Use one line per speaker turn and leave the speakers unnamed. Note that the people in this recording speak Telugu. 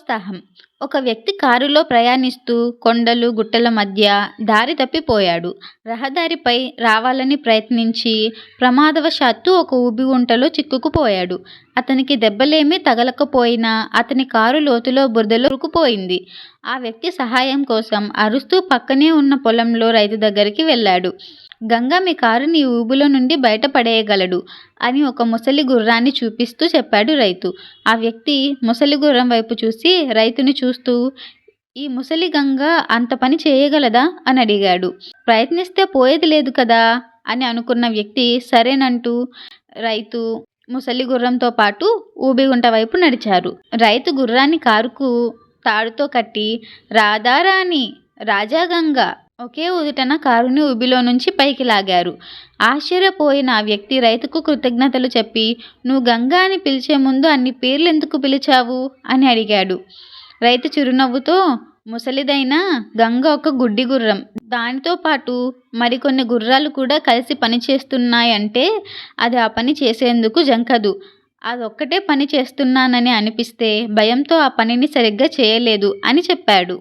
ప్రోత్సాహం ఒక వ్యక్తి కారులో ప్రయాణిస్తూ కొండలు గుట్టల మధ్య దారి తప్పిపోయాడు. రహదారిపై రావాలని ప్రయత్నించి ప్రమాదవశాత్తు ఒక ఊబిగుంటలో చిక్కుకుపోయాడు. అతనికి దెబ్బలేమీ తగలకపోయినా అతని కారు లోతులో బురదలో ఉరుకుపోయింది. ఆ వ్యక్తి సహాయం కోసం అరుస్తూ పక్కనే ఉన్న పొలంలో రైతు దగ్గరికి వెళ్ళాడు. గంగా మీ కారుని ఊబులో ఊబిలో నుండి బయటపడేయగలడు అని ఒక ముసలి గుర్రాన్ని చూపిస్తూ చెప్పాడు రైతు. ఆ వ్యక్తి ముసలి గుర్రం వైపు చూసి రైతుని చూస్తూ ఈ ముసలి గంగ అంత పని చేయగలదా? అని అడిగాడు. ప్రయత్నిస్తే పోయేది లేదు కదా? అని అనుకున్న వ్యక్తి సరేనంటూ రైతు ముసలి గుర్రంతో పాటు ఊబిగుంట వైపు నడిచారు. రైతు గుర్రాన్ని కారుకు తాడుతో కట్టి రాధారాణి రాజాగంగ ఒకే ఉదుటన కారుని ఊబిలో నుంచి పైకి లాగారు. ఆశ్చర్యపోయిన ఆ వ్యక్తి రైతుకు కృతజ్ఞతలు చెప్పి నువ్వు గంగా అని పిలిచే ముందు అన్ని పేర్లు ఎందుకు పిలిచావు? అని అడిగాడు. రైతు చిరునవ్వుతో ముసలిదైన గంగ ఒక గుడ్డి గుర్రం. దానితో పాటు మరికొన్ని గుర్రాలు కూడా కలిసి పనిచేస్తున్నాయంటే అది ఆ పని చేసేందుకు జంకదు. అదొక్కటే పని చేస్తున్నానని అనిపిస్తే భయంతో ఆ పనిని సరిగ్గా చేయలేదు అని చెప్పాడు.